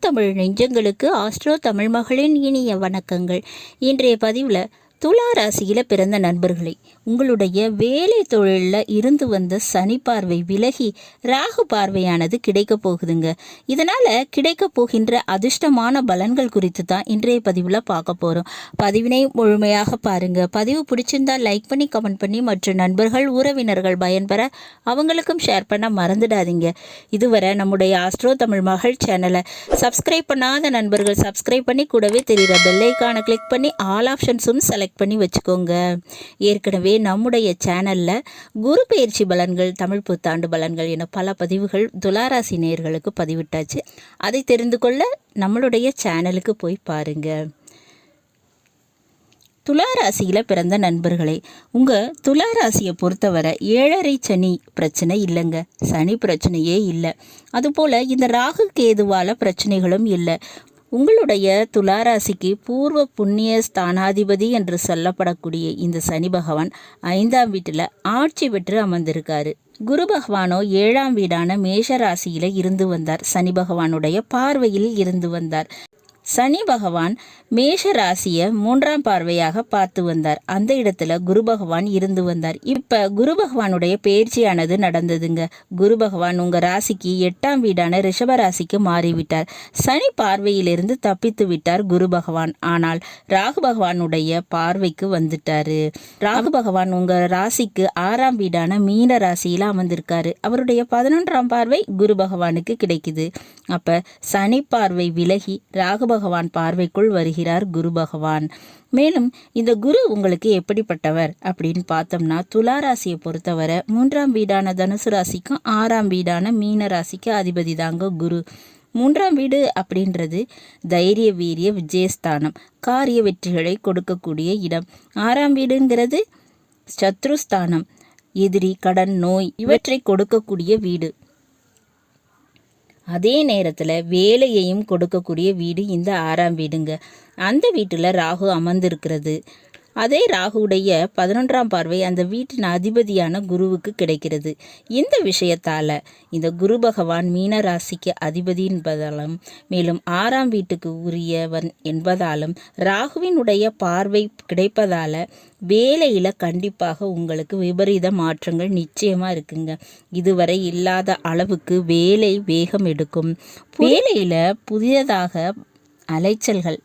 தமிழ் நெஞ்சங்களுக்கு ஆஸ்ட்ரோ தமிழ் மகளின் இனிய வணக்கங்கள். இன்றைய பதிவில் துலா ராசியில் பிறந்த நண்பர்களே உங்களுடைய வேலை தொழிலில் இருந்து வந்த சனி பார்வை விலகி ராகு பார்வையானது கிடைக்க போகுதுங்க. இதனால் கிடைக்க போகின்ற அதிர்ஷ்டமான பலன்கள் குறித்து தான் இன்றைய பதிவில் பார்க்க போகிறோம் பதிவினை முழுமையாக பாருங்கள் பதிவு பிடிச்சிருந்தா லைக் பண்ணி கமெண்ட் பண்ணி மற்ற நண்பர்கள் உறவினர்கள் பயன்பெற அவங்களுக்கும் ஷேர் பண்ண மறந்துடாதீங்க. இதுவரை நம்முடைய ஆஸ்ட்ரோ தமிழ் மகள் சேனலை சப்ஸ்கிரைப் பண்ணாத நண்பர்கள் சப்ஸ்கிரைப் பண்ணி கூடவே தெரிகிற பெல்லைக்கான கிளிக் பண்ணி ஆல் ஆப்ஷன்ஸும் செலக்ட் பண்ணி வச்சுக்கோங்க. ஏற்கனவே நம்முடைய சேனலில் குரு பயிற்சி பலன்கள் தமிழ் புத்தாண்டு பலன்கள் என பல பதிவுகள் துளாராசி நேர்களுக்கு பதிவிட்டாச்சு. அதை தெரிந்து கொள்ள நம்மளுடைய சேனலுக்கு போய் பாருங்கள் துளாராசியில் பிறந்த நண்பர்களே உங்கள் துளாராசியை பொறுத்தவரை ஏழரை சனி பிரச்சனை இல்லைங்க. சனி பிரச்சனையே இல்லை. அதுபோல் இந்த ராகு கேதுவால பிரச்சனைகளும் இல்லை. உங்களுடைய துளாராசிக்கு பூர்வ புண்ணிய ஸ்தானாதிபதி என்று சொல்லப்படக்கூடிய இந்த சனி பகவான் ஐந்தாம் வீட்டில் ஆட்சி பெற்று அமர்ந்திருக்காரு. குரு பகவானோ ஏழாம் வீடான மேஷ ராசியில இருந்து வந்தார். சனி பகவானுடைய பார்வையில் இருந்து வந்தார். சனி பகவான் மேஷ ராசியை மூன்றாம் பார்வையாக பார்த்து வந்தார். அந்த இடத்துல குரு பகவான் இருந்து வந்தார். இப்போ குரு பகவானுடைய பயிற்சியானது நடந்ததுங்க. குரு பகவான் உங்கள் ராசிக்கு எட்டாம் வீடான ரிஷப ராசிக்கு மாறிவிட்டார். சனி பார்வையிலிருந்து தப்பித்து விட்டார் குரு பகவான். ஆனால் ராகு பகவானுடைய பார்வைக்கு வந்துட்டாரு. ராகு பகவான் உங்கள் ராசிக்கு ஆறாம் வீடான மீன ராசியில் அமர்ந்திருக்காரு. அவருடைய பதினொன்றாம் பார்வை குரு பகவானுக்கு கிடைக்குது. அப்போ சனி பார்வை விலகி ராகு பகவான் பகவான் பார்வைக்குள் வருகிறார் குரு பகவான் மேலும் இந்த குரு உங்களுக்கு எப்படிப்பட்டவர் அப்படின்னு பார்த்தோம்னா துலா ராசியை பொறுத்தவரை மூன்றாம் வீடான தனுசு ராசிக்கும் ஆறாம் வீடான மீன ராசிக்கு அதிபதி தாங்க குரு. மூன்றாம் வீடு அப்படின்றது தைரிய வீரிய விஜயஸ்தானம் காரிய வெற்றிகளை கொடுக்கக்கூடிய இடம். ஆறாம் வீடுங்கிறது சத்ருஸ்தானம் எதிரி கடன் நோய் இவற்றை கொடுக்கக்கூடிய வீடு. அதே நேரத்தில் வேலையையும் கொடுக்கக்கூடிய வீடு இந்த ஆறாம் வீடுங்க. அந்த வீட்டில் ராகு அமர்ந்திருக்கிறது. அதே ராகுடைய பதினொன்றாம் பார்வை அந்த வீட்டின் அதிபதியான குருவுக்கு கிடைக்கிறது. இந்த விஷயத்தால் இந்த குரு பகவான் மீன ராசிக்கு அதிபதி என்பதாலும் மேலும் ஆறாம் வீட்டுக்கு உரியவன் என்பதாலும் ராகுவினுடைய பார்வை கிடைப்பதால் வேலையில் கண்டிப்பாக உங்களுக்கு விபரீத மாற்றங்கள் நிச்சயமாக இருக்குங்க. இதுவரை இல்லாத அளவுக்கு வேலை வேகம் எடுக்கும். வேலையில் புதியதாக அலைச்சல்கள்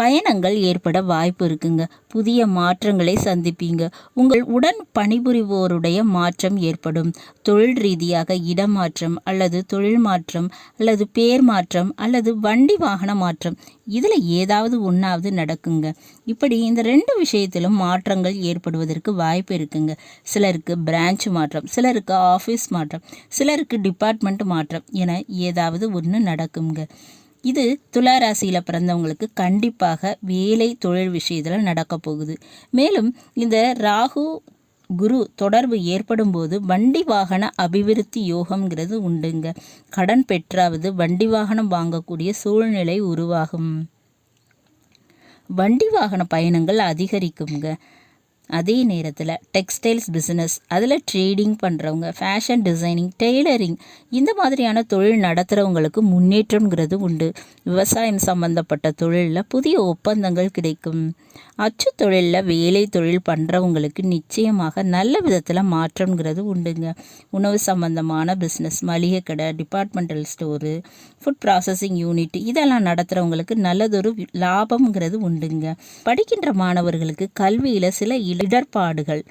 பயணங்கள் ஏற்பட வாய்ப்பு இருக்குங்க. புதிய மாற்றங்களை சந்திப்பீங்க. உங்கள் உடன் பணிபுரிவோருடைய மாற்றம் ஏற்படும். தொழில் ரீதியாக இடமாற்றம் அல்லது தொழில் மாற்றம் அல்லது பேர் மாற்றம் அல்லது வண்டி வாகன மாற்றம் இதில் ஏதாவது ஒன்றாவது நடக்குங்க. இப்படி இந்த ரெண்டு விஷயத்திலும் மாற்றங்கள் ஏற்படுவதற்கு வாய்ப்பு இருக்குங்க. சிலருக்கு பிரான்ச் மாற்றம் சிலருக்கு ஆஃபீஸ் மாற்றம் சிலருக்கு டிபார்ட்மெண்ட் மாற்றம் என ஏதாவது ஒன்று நடக்குங்க. இது துலா ராசியில் பிறந்தவங்களுக்கு கண்டிப்பாக வேலை தொழில் விஷயத்தில் நடக்க போகுது. மேலும் இந்த ராகு குரு தொடர்பு ஏற்படும் போது வண்டி வாகன அபிவிருத்தி யோகம்ங்கிறது உண்டுங்க. கடன் பெற்றாவது வண்டி வாகனம் வாங்கக்கூடிய சூழ்நிலை உருவாகும். வண்டி வாகன பயணங்கள் அதிகரிக்குங்க அதே நேரத்தில் டெக்ஸ்டைல்ஸ் பிஸ்னஸ் அதில் ட்ரேடிங் பண்ணுறவங்க ஃபேஷன் டிசைனிங் டெய்லரிங் இந்த மாதிரியான தொழில் நடத்துகிறவங்களுக்கு முன்னேற்றம்ங்கிறது உண்டு. விவசாயம் சம்பந்தப்பட்ட தொழிலில் புதிய ஒப்பந்தங்கள் கிடைக்கும். அச்சு தொழிலில் வேலை தொழில் பண்ணுறவங்களுக்கு நிச்சயமாக நல்ல விதத்தில் மாற்றம்ங்கிறது உண்டுங்க. உணவு சம்பந்தமான பிஸ்னஸ் மளிகை கடை departmental store food processing unit இதெல்லாம் நடத்துகிறவங்களுக்கு நல்லதொரு லாபம்ங்கிறது உண்டுங்க. படிக்கின்ற மாணவர்களுக்கு கல்வியில் சில இடர்பாடுகள்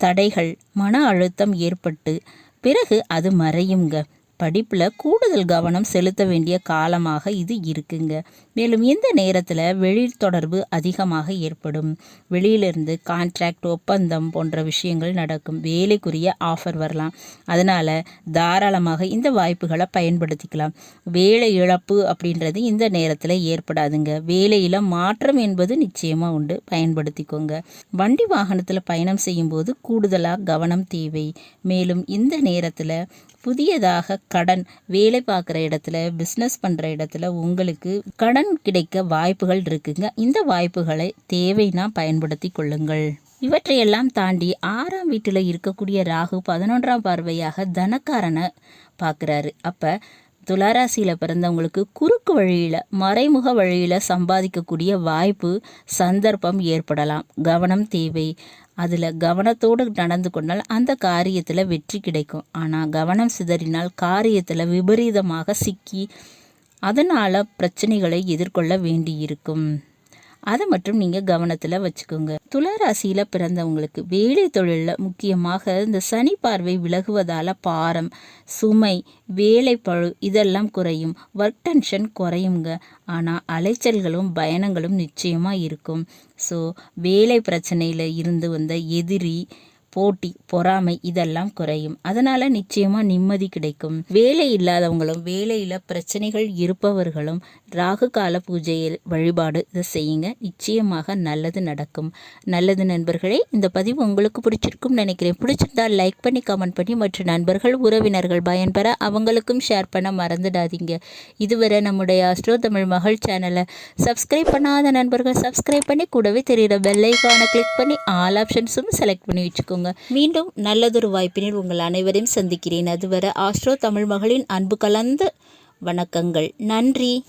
தடைகள் மன அழுத்தம் ஏற்பட்டு பிறகு அது மறையுங்க. படிப்பில் கூடுதல் கவனம் செலுத்த வேண்டிய காலமாக இது இருக்குங்க. மேலும் இந்த நேரத்தில் வெளி தொடர்பு அதிகமாக ஏற்படும். வெளியிலிருந்து கான்ட்ராக்ட் ஒப்பந்தம் போன்ற விஷயங்கள் நடக்கும். வேலைக்குரிய ஆஃபர் வரலாம். அதனால் தாராளமாக இந்த வாய்ப்புகளை பயன்படுத்திக்கலாம். வேலை இழப்பு அப்படின்றது இந்த நேரத்தில் ஏற்படாதுங்க. வேலையில் மாற்றம் என்பது நிச்சயமாக உண்டு. பயன்படுத்திக்கோங்க. வண்டி வாகனத்தில் பயணம் செய்யும்போது கூடுதலாக கவனம் தேவை. மேலும் இந்த நேரத்தில் புதியதாக கடன் வேலை பார்க்குற இடத்துல பிஸ்னஸ் பண்ணுற இடத்துல உங்களுக்கு கடன் கிடைக்க வாய்ப்புகள் இருக்குங்க. இந்த வாய்ப்புகளை தேவைனா பயன்படுத்தி கொள்ளுங்கள். இவற்றையெல்லாம் தாண்டி ஆறாம் வீட்டில் இருக்கக்கூடிய ராகு பதினொன்றாம் பார்வையாக தனக்காரனை பார்க்குறாரு. அப்போ துளாராசியில் பிறந்தவங்களுக்கு குறுக்கு வழியில் மறைமுக வழியில் சம்பாதிக்கக்கூடிய வாய்ப்பு சந்தர்ப்பம் ஏற்படலாம். கவனம் தேவை. அதில் கவனத்தோடு நடந்து கொண்டால் அந்த காரியத்தில் வெற்றி கிடைக்கும். ஆனால் கவனம் சிதறினால் காரியத்தில் விபரீதமாக சிக்கி அதனால் பிரச்சனைகளை எதிர்கொள்ள வேண்டியிருக்கும். அதை மட்டும் நீங்கள் கவனத்தில் வச்சுக்கோங்க. துளராசியில் பிறந்தவங்களுக்கு வேலை தொழிலில் முக்கியமாக இந்த சனி பார்வை விலகுவதால் பாரம் சுமை வேலை பழு இதெல்லாம் குறையும். ஒர்க் டென்ஷன் குறையுங்க. ஆனால் அலைச்சல்களும் பயணங்களும் நிச்சயமாக இருக்கும். ஸோ வேலை பிரச்சனையில் இருந்து வந்த எதிரி போட்டி பொறாமை இதெல்லாம் குறையும். அதனால் நிச்சயமாக நிம்மதி கிடைக்கும். வேலை இல்லாதவங்களும் வேலையில் பிரச்சனைகள் இருப்பவர்களும் ராகு கால பூஜையில் வழிபாடு இதை செய்யுங்க. நிச்சயமாக நல்லது நடக்கும். நல்லது நண்பர்களே இந்த பதிவு உங்களுக்கு பிடிச்சிருக்கும் நினைக்கிறேன். பிடிச்சிருந்தா லைக் பண்ணி கமெண்ட் பண்ணி மற்ற நண்பர்கள் உறவினர்கள் பயன்பெற அவங்களுக்கும் ஷேர் பண்ண மறந்துடாதீங்க. இதுவரை நம்முடைய அஸ்ட்ரோ தமிழ் மகள் சேனலை சப்ஸ்கிரைப் பண்ணாத நண்பர்கள் சப்ஸ்கிரைப் பண்ணி கூடவே தெரிகிற பெல்லைக்கானை கிளிக் பண்ணி ஆல் ஆப்ஷன்ஸும் செலக்ட் பண்ணி வச்சுக்கோங்க மீண்டும் நல்லதொரு வாய்ப்பினில் உங்கள் அனைவரையும் சந்திக்கிறேன். அதுவரை ஆஸ்ட்ரோ தமிழ் மகளின் அன்பு கலந்த வணக்கங்கள். நன்றி.